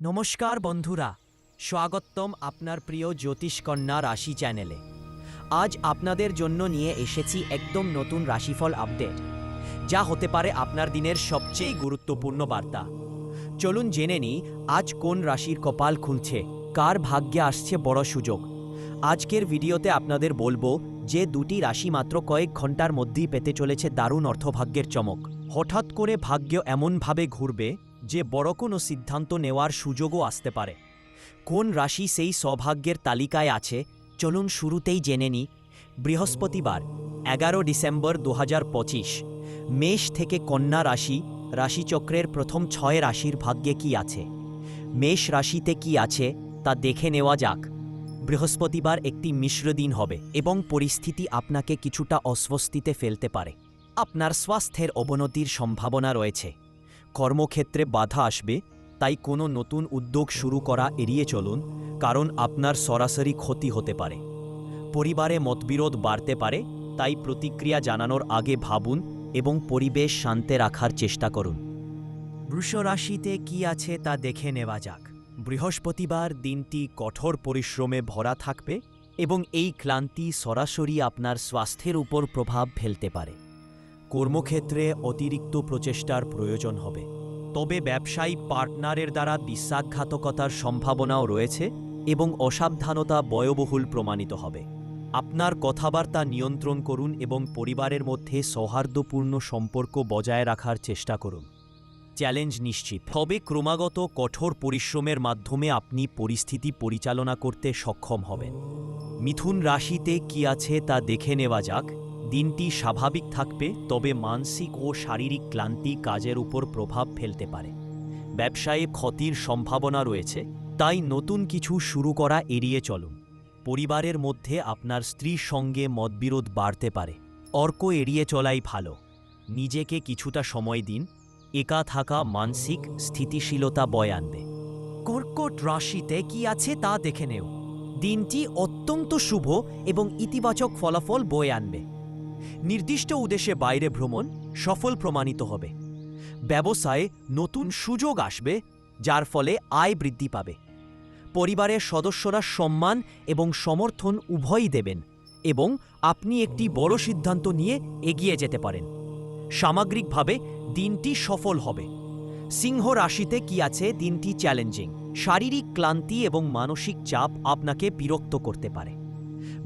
নমস্কার বন্ধুরা, স্বাগতম আপনার প্রিয় জ্যোতিষকন্যা রাশি চ্যানেলে। আজ আপনাদের জন্য নিয়ে এসেছি একদম নতুন রাশিফল আপডেট, যা হতে পারে আপনার দিনের সবচেয়ে গুরুত্বপূর্ণ বার্তা। চলুন জেনে নিই, আজ কোন রাশির কপাল খুলছে, কার ভাগ্যে আসছে বড় সুযোগ। আজকের ভিডিওতে আপনাদের বলব যে দুটি রাশি মাত্র কয়েক ঘণ্টার মধ্যেই পেতে চলেছে দারুণ অর্থভাগ্যের চমক। হঠাৎ করে ভাগ্য এমনভাবে ঘুরবে যে বড় কোনো সিদ্ধান্ত নেওয়ার সুযোগও আসতে পারে। কোন রাশি সেই সৌভাগ্যের তালিকায় আছে, চলুন শুরুতেই জেনে নিই। বৃহস্পতিবার, এগারো ডিসেম্বর দু হাজার পঁচিশ, মেষ থেকে কন্যা রাশি, রাশিচক্রের প্রথম ছয় রাশির ভাগ্যে কি আছে? মেষ রাশিতে কি আছে, তা দেখে নেওয়া যাক। বৃহস্পতিবার একটি মিশ্র দিন হবে এবং পরিস্থিতি আপনাকে কিছুটা অস্বস্তিতে ফেলতে পারে। আপনার স্বাস্থ্যের অবনতির সম্ভাবনা রয়েছে। কর্মক্ষেত্রে বাধা আসবে, তাই কোনো নতুন উদ্যোগ শুরু করা এড়িয়ে চলুন, কারণ আপনার সরাসরি ক্ষতি হতে পারে। পরিবারে মতবিরোধ বাড়তে পারে, তাই প্রতিক্রিয়া জানানোর আগে ভাবুন এবং পরিবেশ শান্তে রাখার চেষ্টা করুন। বৃষ রাশিতে কি আছে তা দেখে নেওয়া যাক। বৃহস্পতিবার দিনটি কঠোর পরিশ্রমে ভরা থাকবে এবং এই ক্লান্তি সরাসরি আপনার স্বাস্থ্যের উপর প্রভাব ফেলতে পারে। কর্মক্ষেত্রে অতিরিক্ত প্রচেষ্টার প্রয়োজন হবে। তবে ব্যবসায়ী পার্টনারের দ্বারা বিশ্বাসঘাতকতার সম্ভাবনাও রয়েছে এবং অসাবধানতা ব্যয়বহুল প্রমাণিত হবে। আপনার কথাবার্তা নিয়ন্ত্রণ করুন এবং পরিবারের মধ্যে সৌহার্দ্যপূর্ণ সম্পর্ক বজায় রাখার চেষ্টা করুন। চ্যালেঞ্জ নিশ্চিত। তবে ক্রমাগত কঠোর পরিশ্রমের মাধ্যমে আপনি পরিস্থিতি পরিচালনা করতে সক্ষম হবেন। মিথুন রাশিতে কি আছে তা দেখে নেওয়া যাক। দিনটি স্বাভাবিক থাকবে, তবে মানসিক ও শারীরিক ক্লান্তি কাজের উপর প্রভাব ফেলতে পারে। ব্যবসায়ে ক্ষতির সম্ভাবনা রয়েছে, তাই নতুন কিছু শুরু করা এড়িয়ে চলুন। পরিবারের মধ্যে আপনার স্ত্রীর সঙ্গে মতবিরোধ বাড়তে পারে। অর্ক এড়িয়ে চলাই ভালো। নিজেকে কিছুটা সময় দিন, একা থাকা মানসিক স্থিতিশীলতা বয় আনবে। কর্কট রাশিতে কি আছে তা দেখে নেও। দিনটি অত্যন্ত শুভ এবং ইতিবাচক ফলাফল বয়ে আনবে। নির্দিষ্ট উদ্দেশ্যে বাইরে ভ্রমণ সফল প্রমাণিত হবে। ব্যবসায়ে নতুন সুযোগ আসবে, যার ফলে আয় বৃদ্ধি পাবে। পরিবারের সদস্যরা সম্মান এবং সমর্থন উভয়ই দেবেন এবং আপনি একটি বড় সিদ্ধান্ত নিয়ে এগিয়ে যেতে পারেন। সামগ্রিকভাবে, দিনটি সফল হবে। সিংহ রাশিতে কি আছে দিনটি চ্যালেঞ্জিং। শারীরিক ক্লান্তি এবং মানসিক চাপ আপনাকে বিরক্ত করতে পারে।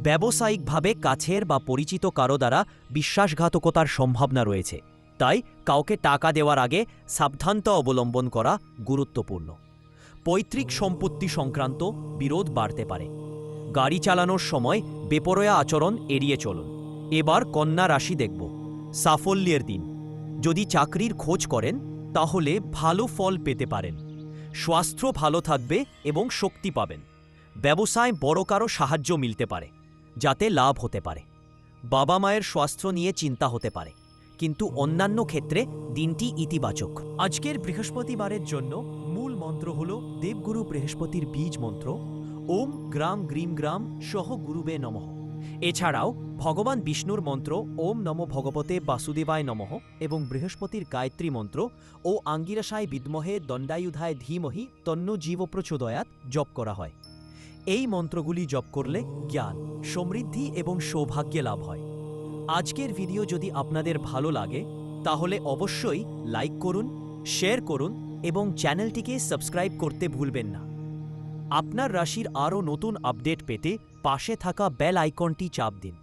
ব্যবসায়িকভাবে কাছের বা পরিচিত কারও দ্বারা বিশ্বাসঘাতকতার সম্ভাবনা রয়েছে। তাই কাউকে টাকা দেওয়ার আগে সাবধানতা অবলম্বন করা গুরুত্বপূর্ণ। পৈতৃক সম্পত্তি সংক্রান্ত বিরোধ বাড়তে পারে। গাড়ি চালানোর সময় বেপরোয়া আচরণ এড়িয়ে চলুন। এবার কন্যা রাশি দেখব। সাফল্যের দিন। যদি চাকরির খোঁজ করেন, তাহলে ভালো ফল পেতে পারেন। স্বাস্থ্য ভালো থাকবে এবং শক্তি পাবেন। ব্যবসায় বড় কারও সাহায্য মিলতে পারে, যাতে লাভ হতে পারে। বাবা মায়ের স্বাস্থ্য নিয়ে চিন্তা হতে পারে, কিন্তু অন্যান্য ক্ষেত্রে দিনটি ইতিবাচক। আজকের বৃহস্পতিবারের জন্য মূল মন্ত্র হল দেবগুরু বৃহস্পতির বীজ মন্ত্র, ওম গ্রাম গ্রিম গ্রাম সহ গুরুবে নমঃ। এছাড়াও ভগবান বিষ্ণুর মন্ত্র, ওম নম ভগবতে বাসুদেবায় নমঃ এবং বৃহস্পতির গায়ত্রী মন্ত্র ও আঙ্গিরাশায় বিদ্মহে দণ্ডায়ুধায় ধীমহি তন্ন জীব প্রচোদয়াত জপ করা হয়। এই মন্ত্রগুলি জপ করলে জ্ঞান, সমৃদ্ধি এবং সৌভাগ্যে লাভ হয়। আজকের ভিডিও যদি আপনাদের ভালো লাগে, তাহলে অবশ্যই লাইক করুন, শেয়ার করুন এবং চ্যানেলটিকে সাবস্ক্রাইব করতে ভুলবেন না। আপনার রাশির আরও নতুন আপডেট পেতে পাশে থাকা বেল আইকনটি চাপ দিন।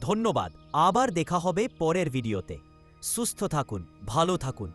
ধন্যবাদ, আবার দেখা হবে পরের ভিডিওতে। সুস্থ থাকুন, ভালো থাকুন।